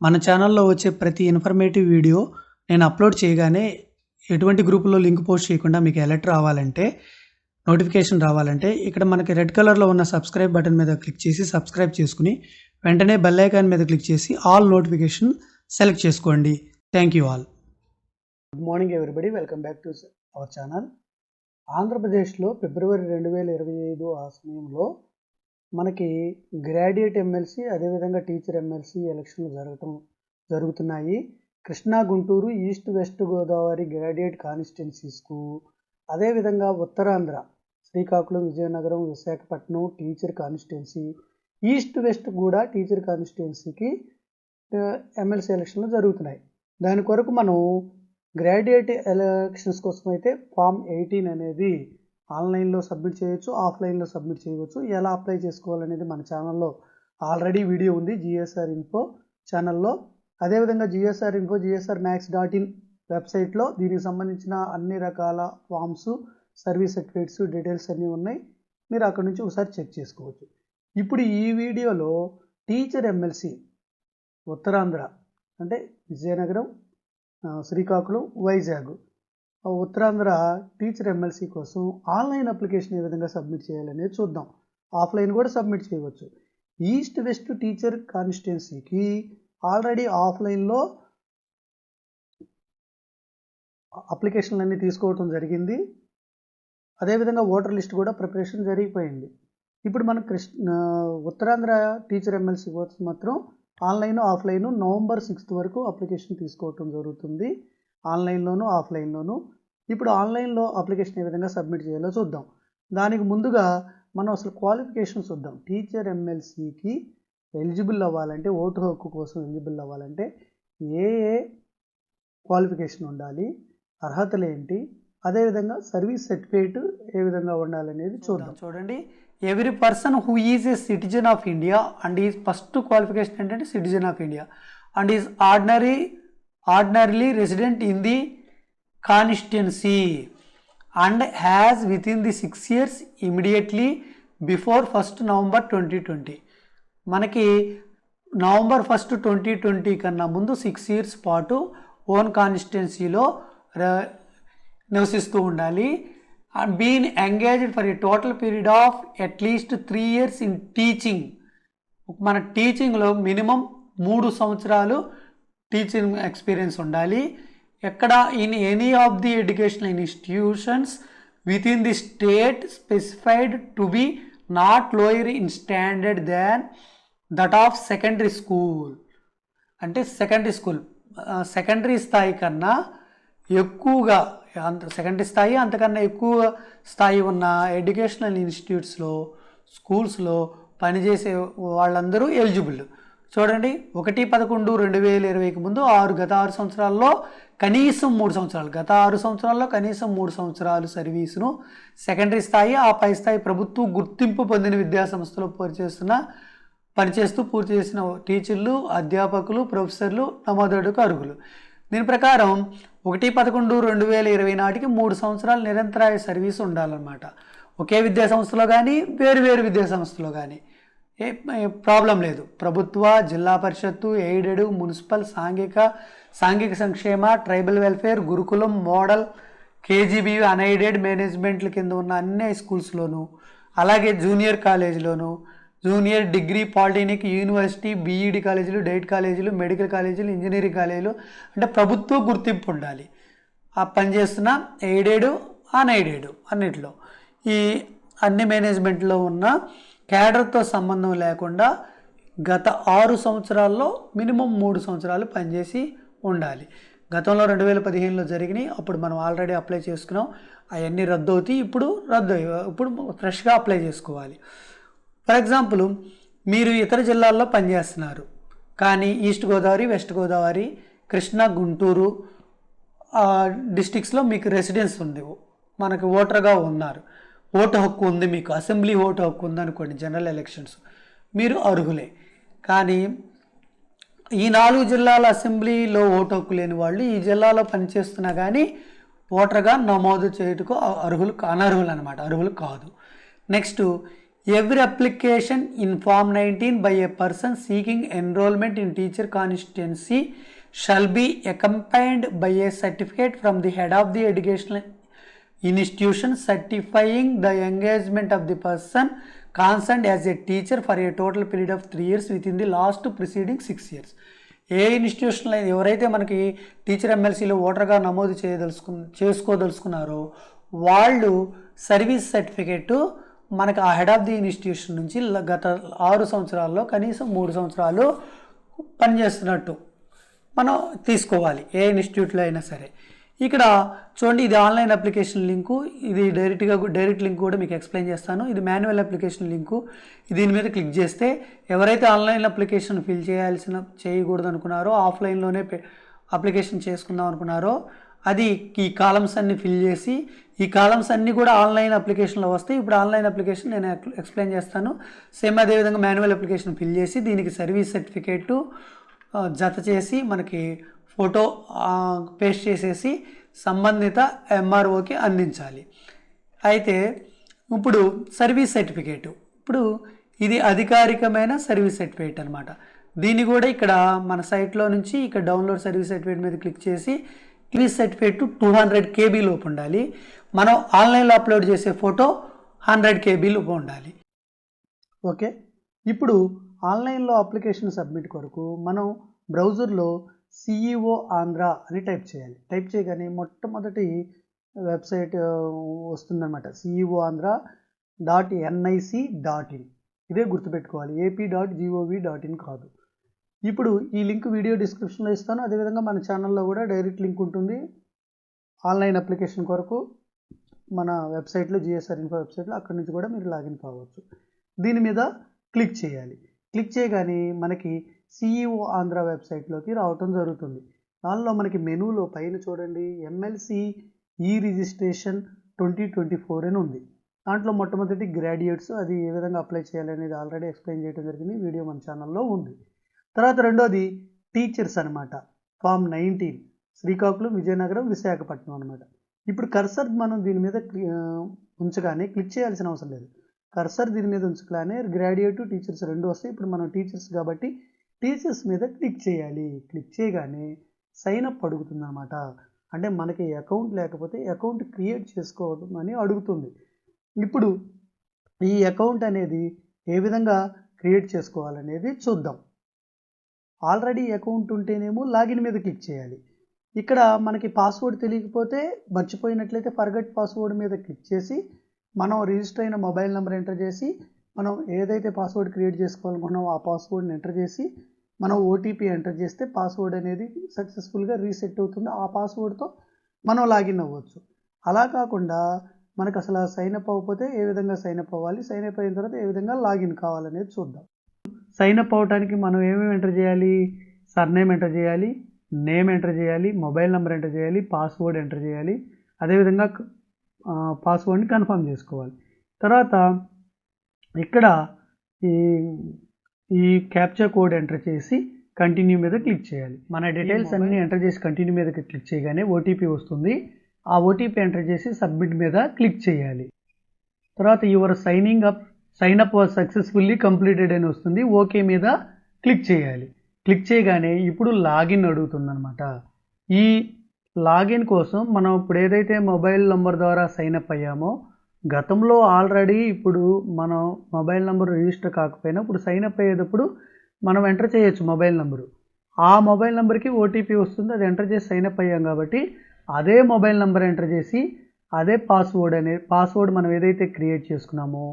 మన ఛానల్లో వచ్చే ప్రతి ఇన్ఫర్మేటివ్ వీడియో నేను అప్లోడ్ చేయగానే ఎటువంటి గ్రూపులో లింక్ పోస్ట్ చేయకుండా మీకు అలర్ట్ రావాలంటే నోటిఫికేషన్ రావాలంటే ఇక్కడ మనకి రెడ్ కలర్లో ఉన్న సబ్స్క్రైబ్ బటన్ మీద క్లిక్ చేసి సబ్స్క్రైబ్ చేసుకుని వెంటనే బెల్ ఐకాన్ మీద క్లిక్ చేసి ఆల్ నోటిఫికేషన్ సెలెక్ట్ చేసుకోండి. Thank you all good morning everybody welcome back to our channel ఆంధ్రప్రదేశ్లో ఫిబ్రవరి రెండు వేల ఇరవై ఐదు ఆ సమయంలో మనకి గ్రాడ్యుయేట్ ఎమ్మెల్సీ అదేవిధంగా టీచర్ ఎమ్మెల్సీ ఎలక్షన్లు జరగటం జరుగుతున్నాయి. Krishna Guntur east west Godavari graduate కాన్స్టిట్యున్సీస్కు అదేవిధంగా Uttarandhra Srikakulam Vizianagaram Visakhapatnam teacher constituency east west కూడా టీచర్ కాన్స్టిట్యున్సీకి ఎమ్మెల్సీ ఎలక్షన్లు జరుగుతున్నాయి. దాని కొరకు మనం గ్రాడ్యుయేట్ ఎలక్షన్స్ కోసం అయితే ఫామ్ ఎయిటీన్ అనేది ఆన్లైన్లో సబ్మిట్ చేయొచ్చు ఆఫ్లైన్లో సబ్మిట్ చేయవచ్చు. ఎలా అప్లై చేసుకోవాలనేది మన ఛానల్లో ఆల్రెడీ వీడియో ఉంది జిఎస్ఆర్ ఇన్ఫో ఛానల్లో. అదేవిధంగా GSR info GSR max dot in వెబ్సైట్లో దీనికి సంబంధించిన అన్ని రకాల ఫామ్స్ సర్వీస్ సర్టిఫికేట్స్ డీటెయిల్స్ అన్నీ ఉన్నాయి. మీరు అక్కడ నుంచి ఒకసారి చెక్ చేసుకోవచ్చు. ఇప్పుడు ఈ వీడియోలో టీచర్ ఎమ్మెల్సీ ఉత్తరాంధ్ర అంటే విజయనగరం శ్రీకాకుళం వైజాగ్ ఉత్తరాంధ్ర టీచర్ ఎమ్మెల్సీ కోసం ఆన్లైన్ అప్లికేషన్ ఏ విధంగా సబ్మిట్ చేయాలనేది చూద్దాం. ఆఫ్లైన్ కూడా సబ్మిట్ చేయవచ్చు. ఈస్ట్ వెస్ట్ టీచర్ కాన్స్టిట్యున్సీకి ఆల్రెడీ ఆఫ్లైన్లో అప్లికేషన్లు అన్నీ తీసుకోవటం జరిగింది. అదేవిధంగా ఓటర్ లిస్ట్ కూడా ప్రిపరేషన్ జరిగిపోయింది. ఇప్పుడు మనం కృష్ణ ఉత్తరాంధ్ర టీచర్ ఎమ్మెల్సీ కోసం మాత్రం ఆన్లైన్ ఆఫ్లైన్ నవంబర్ సిక్స్త్ వరకు అప్లికేషన్ తీసుకోవటం జరుగుతుంది. ఆన్లైన్లోను ఆఫ్లైన్లోను. ఇప్పుడు ఆన్లైన్లో అప్లికేషన్ ఏ విధంగా సబ్మిట్ చేయాలో చూద్దాం. దానికి ముందుగా మనం అసలు క్వాలిఫికేషన్ చూద్దాం. టీచర్ ఎమ్మెల్సీకి ఎలిజిబుల్ అవ్వాలంటే ఓటు హక్కు కోసం ఎలిజిబుల్ అవ్వాలంటే ఏ ఏ క్వాలిఫికేషన్ ఉండాలి అర్హతలు ఏంటి అదేవిధంగా సర్వీస్ సర్టిఫికేట్ ఏ విధంగా ఉండాలనేది చూద్దాం. చూడండి. Every person who is a citizen of India and is first qualification ఏంటంటే citizen of India and is ordinary ordinarily resident in the constituency and has within the six years immediately before first November twenty twenty. మనకి November first twenty twenty కన్నా ముందు six years పాటు own కాన్స్టిట్యున్సీలో నివసిస్తూ ఉండాలి. And been engaged for a total period of at least three years in teaching. మన టీచింగ్లో minimum మూడు సంవత్సరాలు టీచింగ్ ఎక్స్పీరియన్స్ ఉండాలి. ఎక్కడ in any of the educational institutions within the state specified to be not lower in standard than that of secondary school అంటే secondary school secondary స్థాయి కన్నా ఎక్కువగా అంత సెకండరీ స్థాయి అంతకన్నా ఎక్కువ స్థాయి ఉన్న ఎడ్యుకేషనల్ ఇన్స్టిట్యూట్స్లో స్కూల్స్లో పనిచేసే వాళ్ళందరూ ఎలిజిబుల్ చూడండి ఒకటి పదకొండు రెండు వేల ఇరవైకి ముందు ఆరు గత ఆరు సంవత్సరాల్లో కనీసం మూడు సంవత్సరాలు. గత ఆరు సంవత్సరాల్లో కనీసం మూడు సంవత్సరాలు సర్వీసును సెకండరీ స్థాయి ఆ పై స్థాయి ప్రభుత్వం గుర్తింపు పొందిన విద్యాసంస్థలో పనిచేస్తున్న పనిచేస్తూ పూర్తి చేసిన టీచర్లు అధ్యాపకులు ప్రొఫెసర్లు నమోదడుకు అర్హులు. దీని ప్రకారం ఒకటి పదకొండు రెండు వేల ఇరవై నాటికి మూడు సంవత్సరాలు నిరంతరాయ సర్వీస్ ఉండాలన్నమాట. ఒకే విద్యాసంస్థలో కానీ వేరు వేరు విద్యాసంస్థలో కానీ ఏ ప్రాబ్లం లేదు. ప్రభుత్వ జిల్లా పరిషత్తు ఎయిడెడ్ మున్సిపల్ సాంఘిక సాంఘిక సంక్షేమ ట్రైబల్ వెల్ఫేర్ గురుకులం మోడల్ కేజీబీ అన్ఎయిడెడ్ మేనేజ్మెంట్ల కింద ఉన్న అన్ని స్కూల్స్లోనూ అలాగే junior కాలేజీలోను junior degree polytechnic university B Ed కాలేజీలు డైట్ కాలేజీలు మెడికల్ కాలేజీలు ఇంజనీరింగ్ కాలేజీలు అంటే ప్రభుత్వ గుర్తింపు ఉండాలి. ఆ పనిచేస్తున్న ఎయిడెడ్ అన్ఎయిడెడ్ అన్నిట్లో. ఈ అన్ని మేనేజ్మెంట్లో ఉన్న క్యాడర్తో సంబంధం లేకుండా గత ఆరు సంవత్సరాల్లో మినిమం మూడు సంవత్సరాలు పనిచేసి ఉండాలి. గతంలో రెండు వేల పదిహేనులో జరిగినాయి అప్పుడు మనం ఆల్రెడీ అప్లై చేసుకున్నాం. అవన్నీ రద్దు అవుతాయి ఇప్పుడు రద్దు ఇప్పుడు ఫ్రెష్గా అప్లై చేసుకోవాలి. ఫర్ ఎగ్జాంపుల్ మీరు ఇతర జిల్లాల్లో పనిచేస్తున్నారు. కానీ ఈస్ట్ గోదావరి వెస్ట్ గోదావరి కృష్ణా గుంటూరు డిస్టిక్స్లో మీకు రెసిడెన్స్ ఉంది. మనకి ఓటర్గా ఉన్నారు. ఓటు హక్కు ఉంది మీకు అసెంబ్లీ ఓటు హక్కు ఉందనుకోండి జనరల్ ఎలక్షన్స్. మీరు అర్హులే. కానీ ఈ నాలుగు జిల్లాల అసెంబ్లీలో ఓటు హక్కు లేని వాళ్ళు ఈ జిల్లాలో పనిచేస్తున్నా కానీ ఓటర్గా నమోదు చేయటకు అర్హులు అనర్హులు అనమాట అర్హులు కాదు. Next every application in form nineteen by a person seeking enrolment in teacher constituency shall be accompanied by a certificate from the head of the educational institution certifying the engagement of the person concern as a teacher for a total period of three years within the last preceding six years. ఏ ఇన్స్టిట్యూషన్లో ఎవరైతే మనకి teacher ఎమ్మెల్సీలో ఓటర్గా నమోదు చేయదలుచుకు చేసుకోదలుచుకున్నారో వాళ్ళు service certificate మనకు ఆ head of the institution నుంచి గత ఆరు సంవత్సరాల్లో కనీసం మూడు సంవత్సరాలు పనిచేస్తున్నట్టు మనం తీసుకోవాలి ఏ ఇన్స్టిట్యూట్లో అయినా సరే. ఇక్కడ చూడండి ఇది ఆన్లైన్ అప్లికేషన్ లింకు. ఇది డైరెక్ట్గా డైరెక్ట్ లింక్ కూడా మీకు ఎక్స్ప్లెయిన్ చేస్తాను. ఇది మాన్యువల్ అప్లికేషన్ లింకు. దీని మీద క్లిక్ చేస్తే ఎవరైతే ఆన్లైన్ అప్లికేషన్ ఫిల్ చేయాల్సిన చేయకూడదు అనుకున్నారో ఆఫ్లైన్లోనే అప్లికేషన్ చేసుకుందాం అనుకున్నారో అది ఈ కాలమ్స్ అన్ని ఫిల్ చేసి ఈ కాలమ్స్ అన్నీ కూడా ఆన్లైన్ అప్లికేషన్లో వస్తాయి. ఇప్పుడు ఆన్లైన్ అప్లికేషన్ నేను ఎక్స్ప్లెయిన్ చేస్తాను. సేమ్ అదేవిధంగా మాన్యువల్ అప్లికేషన్ ఫిల్ చేసి దీనికి సర్వీస్ సర్టిఫికేటు జత చేసి మనకి ఫోటో పేస్ట్ చేసేసి సంబంధిత ఎంఆర్ఓకి అందించాలి. అయితే ఇప్పుడు సర్వీస్ సర్టిఫికేట్. ఇప్పుడు ఇది అధికారికమైన సర్వీస్ సర్టిఫికేట్ అనమాట దీన్ని కూడా ఇక్కడ మన సైట్లో నుంచి ఇక్కడ డౌన్లోడ్ సర్వీస్ సర్టిఫికేట్ మీద క్లిక్ చేసి service certificate two hundred KB లోపు ఉండాలి. మనం ఆన్లైన్లో అప్లోడ్ చేసే ఫోటో హండ్రెడ్ కేబీ లోపు ఉండాలి. ఓకే? ఇప్పుడు ఆన్లైన్లో అప్లికేషన్ సబ్మిట్ కొరకు మనం బ్రౌజర్లో సిఈఓ ఆంధ్ర అని టైప్ చేయాలి. టైప్ చేయగానే మొట్టమొదటి వెబ్సైట్ వస్తుందన్నమాట. CEO Andhra dot NIC dot in. ఇదే గుర్తుపెట్టుకోవాలి. AP dot GOV dot in కాదు. ఇప్పుడు ఈ లింక్ వీడియో డిస్క్రిప్షన్లో ఇస్తాను. అదేవిధంగా మన ఛానల్లో కూడా డైరెక్ట్ లింక్ ఉంటుంది. ఆన్లైన్ అప్లికేషన్ కొరకు మన వెబ్సైట్లో జిఎస్ఆర్ ఇన్ఫో వెబ్సైట్లో అక్కడి నుంచి కూడా మీరు లాగిన్ కావచ్చు. దీని మీద క్లిక్ చేయాలి. క్లిక్ చేయగానే మనకి సిఈఓ ఆంధ్ర వెబ్సైట్లోకి రావటం జరుగుతుంది. దానిలో మనకి మెనూలో పైన చూడండి ఎంఎల్సి ఈ రిజిస్ట్రేషన్ ట్వంటీ ట్వంటీ ఫోర్ అని ఉంది. దాంట్లో మొట్టమొదటి గ్రాడ్యుయేట్స్ అది ఏ విధంగా అప్లై చేయాలి అనేది ఆల్రెడీ ఎక్స్ప్లెయిన్ చేయడం జరిగింది వీడియో మన ఛానల్లో ఉంది. తర్వాత రెండోది టీచర్స్ అనమాట ఫామ్ నైన్టీన్ శ్రీకాకుళం విజయనగరం విశాఖపట్నం అనమాట ఇప్పుడు కర్సర్ మనం దీని మీద క్లి- ఉంచగానే క్లిక్ చేయాల్సిన అవసరం లేదు. కర్సర్ దీని మీద ఉంచగానే గ్రాడ్యుయేట్ టీచర్స్ రెండు వస్తాయి. ఇప్పుడు మనం టీచర్స్ కాబట్టి టీచర్స్ మీద క్లిక్ చేయాలి. క్లిక్ చేయగానే సైన్ అప్ అడుగుతుంది అనమాట అంటే మనకి అకౌంట్ లేకపోతే అకౌంట్ క్రియేట్ చేసుకోవడం అని అడుగుతుంది. ఇప్పుడు ఈ అకౌంట్ అనేది ఏ విధంగా క్రియేట్ చేసుకోవాలనేది చూద్దాం. ఆల్రెడీ అకౌంట్ ఉంటేనేమో లాగిన్ మీద క్లిక్ చేయాలి. ఇక్కడ మనకి పాస్వర్డ్ తెలియకపోతే మర్చిపోయినట్లయితే ఫర్గట్ పాస్వర్డ్ మీద క్లిక్ చేసి మనం రిజిస్టర్ అయిన మొబైల్ నెంబర్ ఎంటర్ చేసి మనం ఏదైతే పాస్వర్డ్ క్రియేట్ చేసుకోవాలనుకున్నామో ఆ పాస్వర్డ్ని ఎంటర్ చేసి మనం ఓటీపీ ఎంటర్ చేస్తే పాస్వర్డ్ అనేది సక్సెస్ఫుల్గా రీసెట్ అవుతుంది. ఆ పాస్వర్డ్తో మనం లాగిన్ అవ్వచ్చు. అలా కాకుండా మనకు అసలు సైన్ అప్ అవ్వకపోతే ఏ విధంగా సైన్ అప్ అవ్వాలి? సైన్ అప్ అయిన తర్వాత ఏ విధంగా లాగిన్ కావాలనేది చూద్దాం. సైన్ అప్ అవడానికి మనం ఏమేమి ఎంటర్ చేయాలి? సర్నేమ్ ఎంటర్ చేయాలి నేమ్ ఎంటర్ చేయాలి మొబైల్ నెంబర్ ఎంటర్ చేయాలి పాస్వర్డ్ ఎంటర్ చేయాలి. అదేవిధంగా పాస్వర్డ్ని కన్ఫర్మ్ చేసుకోవాలి. తర్వాత ఇక్కడ ఈ ఈ క్యాప్చర్ కోడ్ ఎంటర్ చేసి కంటిన్యూ మీద క్లిక్ చేయాలి. మన డీటెయిల్స్ అన్ని ఎంటర్ చేసి కంటిన్యూ మీద క్లిక్ చేయగానే ఓటీపీ వస్తుంది. ఆ ఓటీపీ ఎంటర్ చేసి సబ్మిట్ మీద క్లిక్ చేయాలి. తర్వాత your signing up sign up was successfully completed అని వస్తుంది. ఓకే మీద క్లిక్ చేయాలి. క్లిక్ చేయగానే ఇప్పుడు లాగిన్ అడుగుతుందన్నమాట. ఈ లాగిన్ కోసం మనం ఇప్పుడు ఏదైతే మొబైల్ నంబర్ ద్వారా సైన్ అప్ అయ్యామో గతంలో ఆల్రెడీ ఇప్పుడు మనం మొబైల్ నంబర్ రిజిస్టర్ కాకపోయినా ఇప్పుడు సైన్ అప్ అయ్యేటప్పుడు మనం ఎంటర్ చేయొచ్చు మొబైల్ నెంబరు. ఆ మొబైల్ నెంబర్కి ఓటీపీ వస్తుంది అది ఎంటర్ చేసి సైన్ అప్ అయ్యాం కాబట్టి అదే మొబైల్ నెంబర్ ఎంటర్ చేసి అదే పాస్వర్డ్ అనే పాస్వర్డ్ మనం ఏదైతే క్రియేట్ చేసుకున్నామో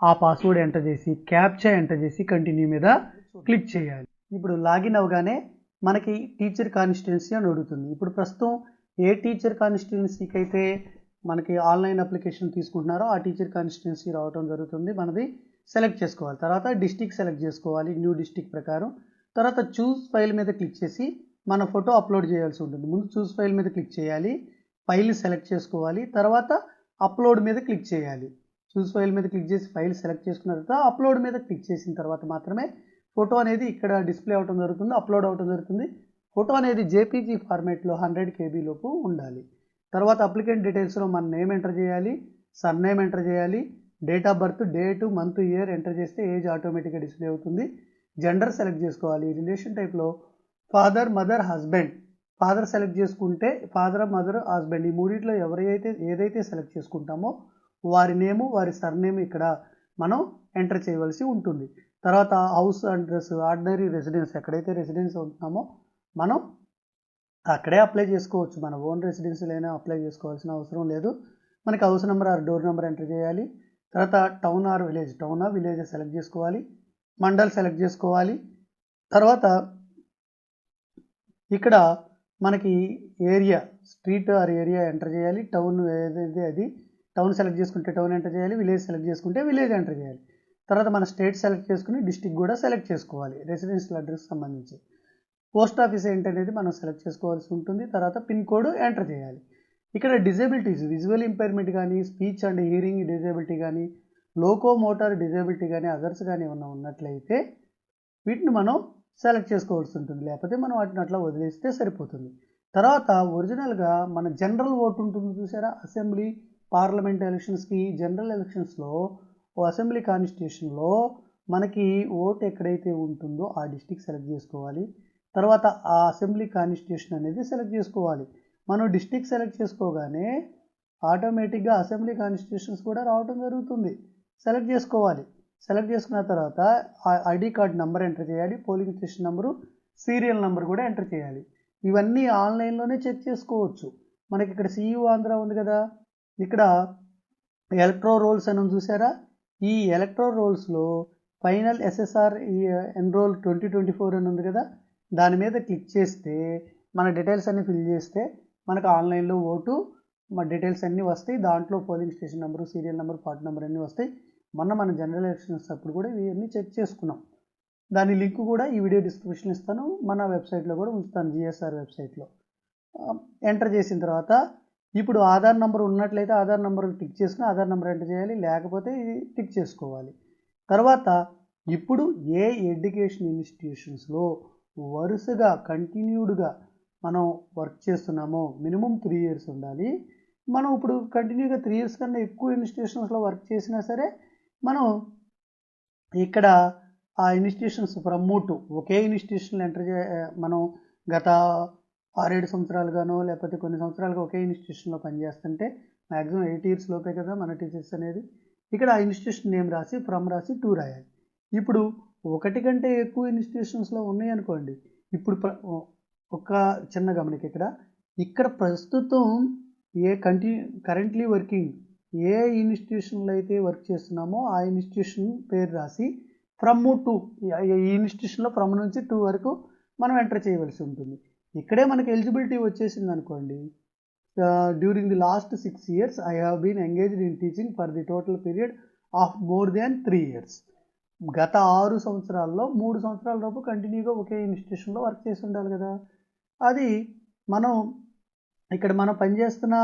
ఆ పాస్వర్డ్ ఎంటర్ చేసి క్యాప్చా ఎంటర్ చేసి కంటిన్యూ మీద క్లిక్ చేయాలి. ఇప్పుడు లాగిన్ అవగానే మనకి టీచర్ కాన్స్టిట్యున్సీ అని అడుగుతుంది. ఇప్పుడు ప్రస్తుతం ఏ టీచర్ కాన్స్టిట్యున్సీకి అయితే మనకి ఆన్లైన్ అప్లికేషన్ తీసుకుంటున్నారో ఆ టీచర్ కాన్స్టిట్యున్సీ రావడం జరుగుతుంది. మనది సెలెక్ట్ చేసుకోవాలి. తర్వాత డిస్టిక్ సెలెక్ట్ చేసుకోవాలి. న్యూ డిస్టిక్ ప్రకారం. తర్వాత చూస్ ఫైల్ మీద క్లిక్ చేసి మన ఫోటో అప్లోడ్ చేయాల్సి ఉంటుంది. ముందు చూస్ ఫైల్ మీద క్లిక్ చేయాలి. ఫైల్ సెలెక్ట్ చేసుకోవాలి. తర్వాత అప్లోడ్ మీద క్లిక్ చేయాలి. చూస్ ఫైల్ మీద క్లిక్ చేసి ఫైల్ సెలెక్ట్ చేసుకున్న తర్వాత అప్లోడ్ మీద క్లిక్ చేసిన తర్వాత మాత్రమే ఫోటో అనేది ఇక్కడ డిస్ప్లే అవటం జరుగుతుంది అప్లోడ్ అవటం జరుగుతుంది. ఫోటో అనేది జేపీజీ ఫార్మేట్లో హండ్రెడ్ కేబీ లోపు ఉండాలి. తర్వాత అప్లికెంట్ డీటెయిల్స్లో మన నేమ్ ఎంటర్ చేయాలి సర్ నేమ్ ఎంటర్ చేయాలి date of birth date month year enter చేస్తే ఏజ్ ఆటోమేటిక్గా డిస్ప్లే అవుతుంది. జెండర్ సెలెక్ట్ చేసుకోవాలి. రిలేషన్ టైప్లో father mother husband. Father select చేసుకుంటే ఫాదర్ మదర్ హస్బెండ్ ఈ మూడిట్లో ఎవరైతే ఏదైతే సెలెక్ట్ చేసుకుంటామో వారి నేము వారి సర్నేమ్ ఇక్కడ మనం ఎంటర్ చేయవలసి ఉంటుంది. తర్వాత హౌస్ అడ్రస్ ఆర్డినరీ రెసిడెన్స్ ఎక్కడైతే రెసిడెన్స్ ఉంటున్నామో మనం అక్కడే అప్లై చేసుకోవచ్చు. మన ఓన్ రెసిడెన్సీలైనా అప్లై చేసుకోవాల్సిన అవసరం లేదు. మనకి house number or door number enter చేయాలి. తర్వాత town or village town or village select చేసుకోవాలి. మండల్ సెలెక్ట్ చేసుకోవాలి. తర్వాత ఇక్కడ మనకి area street or area enter చేయాలి. టౌన్ ఏదైతే అది టౌన్ సెలెక్ట్ చేసుకుంటే టౌన్ ఎంటర్ చేయాలి. విలేజ్ సెలెక్ట్ చేసుకుంటే విలేజ్ ఎంటర్ చేయాలి. తర్వాత మన స్టేట్ సెలెక్ట్ చేసుకుని డిస్టిక్ కూడా సెలెక్ట్ చేసుకోవాలి రెసిడెన్షియల్ అడ్రస్ సంబంధించి. పోస్ట్ ఆఫీస్ ఏంటనేది మనం సెలెక్ట్ చేసుకోవాల్సి ఉంటుంది తర్వాత పిన్ కోడ్ ఎంటర్ చేయాలి. ఇక్కడ డిజేబిలిటీస్ విజువల్ ఇంపైర్మెంట్ కానీ స్పీచ్ అండ్ హియరింగ్ డిజేబిలిటీ కానీ లోకో మోటార్ డిజేబిలిటీ కానీ అదర్స్ కానీ ఏమన్నా ఉన్నట్లయితే వీటిని మనం సెలెక్ట్ చేసుకోవాల్సి ఉంటుంది. లేకపోతే మనం వాటిని అట్లా వదిలేస్తే సరిపోతుంది. తర్వాత ఒరిజినల్గా మన జనరల్ ఓటు ఉంటుంది చూసారా? అసెంబ్లీ పార్లమెంట్ ఎలక్షన్స్కి జనరల్ ఎలక్షన్స్లో అసెంబ్లీ కాన్స్టిట్యూషన్లో మనకి ఓట్ ఎక్కడైతే ఉంటుందో ఆ డిస్టిక్ సెలెక్ట్ చేసుకోవాలి. తర్వాత ఆ అసెంబ్లీ కాన్స్టిట్యూషన్ అనేది సెలెక్ట్ చేసుకోవాలి. మనం డిస్టిక్ సెలెక్ట్ చేసుకోగానే ఆటోమేటిక్గా అసెంబ్లీ కాన్స్టిట్యూషన్స్ కూడా రావడం జరుగుతుంది. సెలెక్ట్ చేసుకోవాలి. సెలెక్ట్ చేసుకున్న తర్వాత ఐడి కార్డ్ నెంబర్ ఎంటర్ చేయాలి. Polling station number serial number కూడా ఎంటర్ చేయాలి. ఇవన్నీ ఆన్లైన్లోనే చెక్ చేసుకోవచ్చు. మనకి ఇక్కడ సిఇఓ ఆంధ్ర ఉంది కదా. ఇక్కడ ఎలక్ట్రో రోల్స్ అని చూసారా? ఈ electoral రోల్స్లో final SSR enrol twenty twenty four అని ఉంది కదా దాని మీద క్లిక్ చేస్తే మన డీటెయిల్స్ అన్ని ఫిల్ చేస్తే మనకు ఆన్లైన్లో ఓటు మన డీటెయిల్స్ అన్నీ వస్తాయి దాంట్లో polling station number serial number part number అన్నీ వస్తాయి. మొన్న మన జనరల్ ఎలక్షన్స్ అప్పుడు కూడా ఇవన్నీ చెక్ చేసుకున్నాం. దాని లింక్ కూడా ఈ వీడియో డిస్క్రిప్షన్ ఇస్తాను మన వెబ్సైట్లో కూడా ఉంచుతాను జిఎస్ఆర్ వెబ్సైట్లో. ఎంటర్ చేసిన తర్వాత ఇప్పుడు ఆధార్ నెంబర్ ఉన్నట్లయితే ఆధార్ నెంబర్ టిక్ చేసుకుని ఆధార్ నెంబర్ ఎంటర్ చేయాలి లేకపోతే ఇది టిక్ చేసుకోవాలి. తర్వాత ఇప్పుడు ఏ ఎడ్యుకేషన్ ఇన్స్టిట్యూషన్స్లో వరుసగా కంటిన్యూడ్గా మనం వర్క్ చేస్తున్నామో మినిమం త్రీ ఇయర్స్ ఉండాలి. మనం ఇప్పుడు కంటిన్యూగా త్రీ ఇయర్స్ కన్నా ఎక్కువ ఇన్స్టిట్యూషన్స్లో వర్క్ చేసినా సరే మనం ఇక్కడ ఆ ఇన్స్టిట్యూషన్స్ ప్రమోట్ ఒకే ఇన్స్టిట్యూషన్లో ఎంటర్ చే మనం గత ఆరేడు సంవత్సరాలుగానో లేకపోతే కొన్ని సంవత్సరాలుగా ఒకే ఇన్స్టిట్యూషన్లో పనిచేస్తుంటే మ్యాక్సిమం ఎయిట్ ఇయర్స్ లోపే కదా మన టీచర్స్ అనేది. ఇక్కడ ఆ ఇన్స్టిట్యూషన్ నేమ్ రాసి ఫ్రమ్ రాసి టూ రాయాలి. ఇప్పుడు ఒకటి కంటే ఎక్కువ ఇన్స్టిట్యూషన్స్లో ఉన్నాయనుకోండి ఇప్పుడు ఒక చిన్న గమనిక ఇక్కడ. ఇక్కడ ప్రస్తుతం ఏ కంటిన్యూ కరెంట్లీ వర్కింగ్ ఏ ఇన్స్టిట్యూషన్లో అయితే వర్క్ చేస్తున్నామో ఆ ఇన్స్టిట్యూషన్ పేరు రాసి ఫ్రమ్ టు ఈ ఇన్స్టిట్యూషన్లో ఫ్రమ్ నుంచి టూ వరకు మనం ఎంటర్ చేయవలసి ఉంటుంది. ఇక్కడే మనకి ఎలిజిబిలిటీ వచ్చేసింది అనుకోండి during the last six years I have been engaged in teaching for the total period of more than three years గత ఆరు సంవత్సరాల్లో మూడు సంవత్సరాల లోపు కంటిన్యూగా ఒకే ఇన్స్టిట్యూషన్లో వర్క్ చేసి ఉండాలి కదా. అది మనం ఇక్కడ మనం పనిచేస్తున్న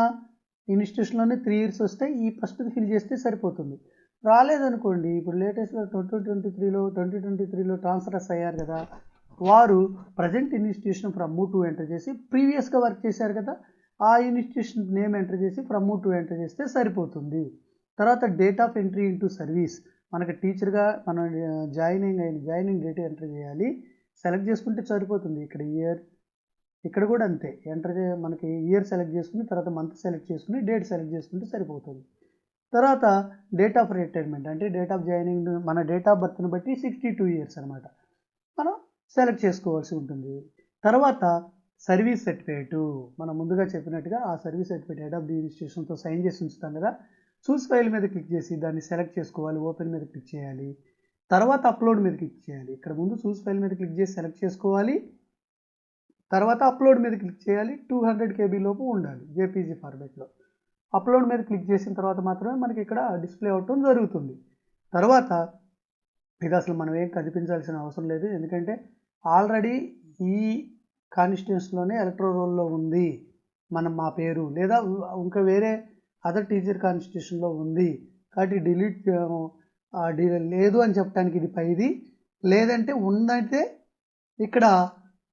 ఇన్స్టిట్యూషన్లోనే త్రీ ఇయర్స్ వస్తే ఈ ఫస్ట్ ఫిల్ చేస్తే సరిపోతుంది. రాలేదనుకోండి ఇప్పుడు లేటెస్ట్గా ట్వంటీ ట్వంటీ త్రీలో ట్వంటీ ట్వంటీ త్రీలో ట్రాన్స్ఫర్స్ అయ్యారు కదా. వారు present institution from to enter చేసి ప్రీవియస్గా వర్క్ చేశారు కదా ఆ ఇన్స్టిట్యూషన్ నేమ్ ఎంటర్ చేసి ఫ్రమ్ టు ఎంటర్ చేస్తే సరిపోతుంది. తర్వాత date of entry into service. మనకి టీచర్గా మనం జాయినింగ్ అయిన జాయినింగ్ డేట్ ఎంటర్ చేయాలి. సెలెక్ట్ చేసుకుంటే సరిపోతుంది. ఇక్కడ ఇయర్ ఇక్కడ కూడా అంతే. ఎంటర్ చే మనకి ఇయర్ సెలెక్ట్ చేసుకుని తర్వాత మంత్ సెలెక్ట్ చేసుకుని డేట్ సెలెక్ట్ చేసుకుంటే సరిపోతుంది. తర్వాత డేట్ ఆఫ్ రిటైర్మెంట్. అంటే డేట్ ఆఫ్ జాయినింగ్ మన డేట్ ఆఫ్ బర్త్ని బట్టి సిక్స్టీ టూ ఇయర్స్ అనమాట మనం సెలెక్ట్ చేసుకోవాల్సి ఉంటుంది. తర్వాత సర్వీస్ సర్టిఫికేటు. మనం ముందుగా చెప్పినట్టుగా ఆ service certificate head of the ఇన్స్టిట్యూషన్తో sign చేసి ఉంచుతాం కదా. చూస్ ఫైల్ మీద క్లిక్ చేసి దాన్ని సెలెక్ట్ చేసుకోవాలి ఓపెన్ మీద క్లిక్ చేయాలి. తర్వాత అప్లోడ్ మీద క్లిక్ చేయాలి. ఇక్కడ ముందు చూస్ ఫైల్ మీద క్లిక్ చేసి సెలెక్ట్ చేసుకోవాలి. తర్వాత అప్లోడ్ మీద క్లిక్ చేయాలి. టూ హండ్రెడ్ కేబీ లోపు ఉండాలి జేపీజీ ఫార్మేట్లో. అప్లోడ్ మీద క్లిక్ చేసిన తర్వాత మాత్రమే మనకి ఇక్కడ డిస్ప్లే అవటం జరుగుతుంది. తర్వాత ఇది అసలు మనం ఏం కనిపించాల్సిన అవసరం లేదు. ఎందుకంటే ఆల్రెడీ ఈ కాన్స్టిట్యూన్స్లోనే ఎలక్ట్రో రోల్లో ఉంది మనం మా పేరు. లేదా ఇంకా వేరే అదర్ టీచర్ కాన్స్టిట్యూషన్లో ఉంది. కాబట్టి డిలీట్ లేదు అని చెప్పడానికి ఇది పైది. లేదంటే ఉందంటే ఇక్కడ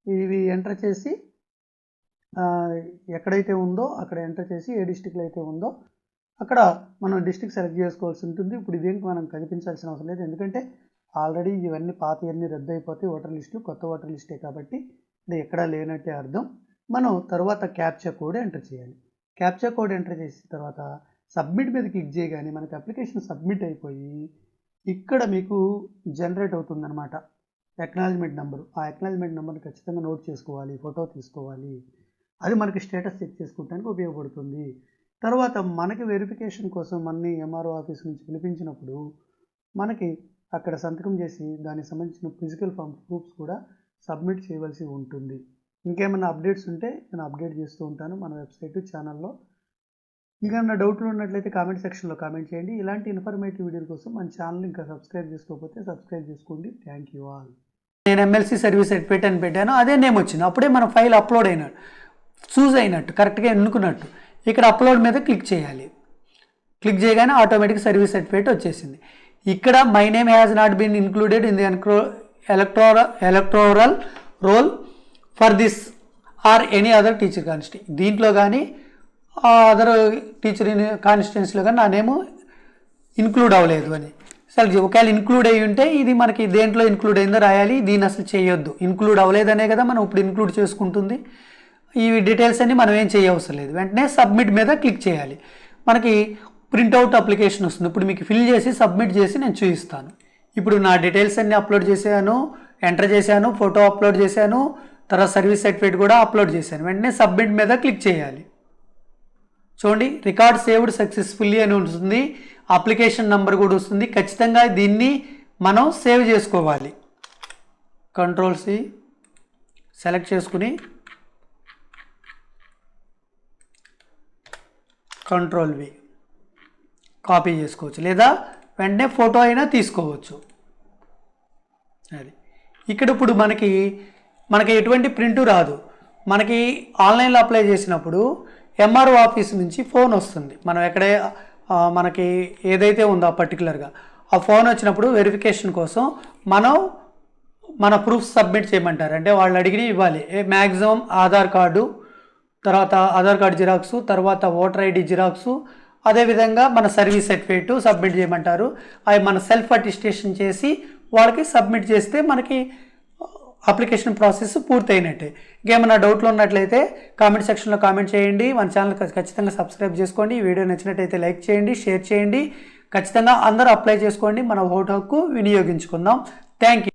ఇవి ఎంటర్ చేసి ఎక్కడైతే ఉందో అక్కడ ఎంటర్ చేసి ఏ డిస్టిక్లో అయితే ఉందో అక్కడ మనం డిస్టిక్ సెలెక్ట్ చేసుకోవాల్సి ఉంటుంది. ఇప్పుడు ఇదేంటి మనం కనిపించాల్సిన అవసరం లేదు. ఎందుకంటే ఆల్రెడీ ఇవన్నీ పాత ఇవన్నీ రద్దు అయిపోతే ఓటర్ లిస్టు కొత్త ఓటర్ లిస్టే కాబట్టి ఇది ఎక్కడా లేనట్టే అర్థం. మనం తర్వాత క్యాప్చా కోడ్ ఎంటర్ చేయాలి. క్యాప్చా కోడ్ ఎంటర్ చేసిన తర్వాత సబ్మిట్ మీద క్లిక్ చేయగానే మనకి అప్లికేషన్ సబ్మిట్ అయిపోయి ఇక్కడ మీకు జనరేట్ అవుతుందన్నమాట. ఎక్నాలజ్మెంట్ నెంబరు ఆ ఎక్నాలజ్మెంట్ నెంబర్ని ఖచ్చితంగా నోట్ చేసుకోవాలి ఫోటో తీసుకోవాలి. అది మనకి స్టేటస్ చెక్ చేసుకోవడానికి ఉపయోగపడుతుంది. తర్వాత మనకి వెరిఫికేషన్ కోసం మనని ఎంఆర్ఓ ఆఫీస్ నుంచి పిలిపించినప్పుడు మనకి అక్కడ సంతకం చేసి దానికి సంబంధించిన ఫిజికల్ ఫామ్ ప్రూఫ్స్ కూడా సబ్మిట్ చేయవలసి ఉంటుంది. ఇంకేమైనా అప్డేట్స్ ఉంటే నేను అప్డేట్ చేస్తూ ఉంటాను మన వెబ్సైట్ ఛానల్లో ఇంకేమైనా డౌట్లు ఉన్నట్లయితే కామెంట్ సెక్షన్లో కామెంట్ చేయండి. ఇలాంటి ఇన్ఫర్మేటివ్ వీడియోల కోసం మన ఛానల్ ఇంకా సబ్స్క్రైబ్ చేసుకోకపోతే సబ్స్క్రైబ్ చేసుకోండి. థ్యాంక్ యూ ఆల్ నేను ఎమ్మెల్సీ సర్వీస్ సర్టిఫికేట్ అని పెట్టాను. అదే నేమ్ వచ్చింది. అప్పుడే మన ఫైల్ అప్లోడ్ అయినట్టు చూజ్ అయినట్టు కరెక్ట్గా ఎన్నుకున్నట్టు ఇక్కడ అప్లోడ్ మీద క్లిక్ చేయాలి. క్లిక్ చేయగానే ఆటోమేటిక్ సర్వీస్ సర్టిఫికేట్ వచ్చేసింది. ఇక్కడ my name has not been included in the electoral electoral roll for this or any other teacher constituency దీంట్లో కానీ అదర్ టీచర్ కాన్స్టిట్యున్సీలో కానీ నా నేము ఇన్క్లూడ్ అవ్వలేదు అని. అసలు ఒకవేళ ఇన్క్లూడ్ అయ్యి ఉంటే ఇది మనకి దేంట్లో ఇన్క్లూడ్ అయిందో రాయాలి దీన్ని అసలు చేయొద్దు. ఇన్క్లూడ్ అవ్వలేదనే కదా మనం ఇప్పుడు ఇన్క్లూడ్ చేసుకుంటుంది. ఈ డీటెయిల్స్ అన్ని మనం ఏం చేయవసరం లేదు. వెంటనే సబ్మిట్ మీద క్లిక్ చేయాలి. మనకి ప్రింట్అవుట్ అప్లికేషన్ వస్తుంది. ఇప్పుడు మీకు ఫిల్ చేసి సబ్మిట్ చేసి నేను చూపిస్తాను. ఇప్పుడు నా డీటెయిల్స్ అన్నీ అప్లోడ్ చేశాను ఎంటర్ చేశాను ఫోటో అప్లోడ్ చేశాను తర్వాత సర్వీస్ సర్టిఫికేట్ కూడా అప్లోడ్ చేశాను. వెంటనే సబ్మిట్ మీద క్లిక్ చేయాలి. చూడండి రికార్డ్ సేవ్డ్ సక్సెస్ఫుల్లీ అని ఉంటుంది. అప్లికేషన్ నెంబర్ కూడా వస్తుంది. ఖచ్చితంగా దీన్ని మనం సేవ్ చేసుకోవాలి. కంట్రోల్ సి సెలెక్ట్ చేసుకుని కంట్రోల్ వి కాపీ చేసుకోవచ్చు. లేదా వెంటనే ఫోటో అయినా తీసుకోవచ్చు. అది. ఇక్కడ ఇప్పుడు మనకి మనకి ఎటువంటి ప్రింట్ రాదు. మనకి ఆన్లైన్లో అప్లై చేసినప్పుడు ఎంఆర్ఓ ఆఫీస్ నుంచి ఫోన్ వస్తుంది. మనం ఎక్కడే మనకి ఏదైతే ఉందో ఆ పర్టికులర్గా ఆ ఫోన్ వచ్చినప్పుడు వెరిఫికేషన్ కోసం మనం మన ప్రూఫ్ సబ్మిట్ చేయమంటారు. అంటే వాళ్ళు అడిగి ఇవ్వాలి. మ్యాక్సిమం ఆధార్ కార్డు తర్వాత ఆధార్ కార్డు జిరాక్స్ తర్వాత ఓటర్ ఐడి జిరాక్స్ అదేవిధంగా మన సర్వీస్ సర్టిఫికేట్ సబ్మిట్ చేయమంటారు. అవి మన సెల్ఫ్ అటిస్టేషన్ చేసి వాళ్ళకి సబ్మిట్ చేస్తే మనకి అప్లికేషన్ ప్రాసెస్ పూర్తయినట్టే. ఇంకేమైనా డౌట్లు ఉన్నట్లయితే కామెంట్ సెక్షన్లో కామెంట్ చేయండి. మన ఛానల్ ఖచ్చితంగా సబ్స్క్రైబ్ చేసుకోండి. ఈ వీడియో నచ్చినట్టయితే లైక్ చేయండి షేర్ చేయండి. ఖచ్చితంగా అందరూ అప్లై చేసుకోండి. మన ఓటు హక్కు వినియోగించుకుందాం. Thank you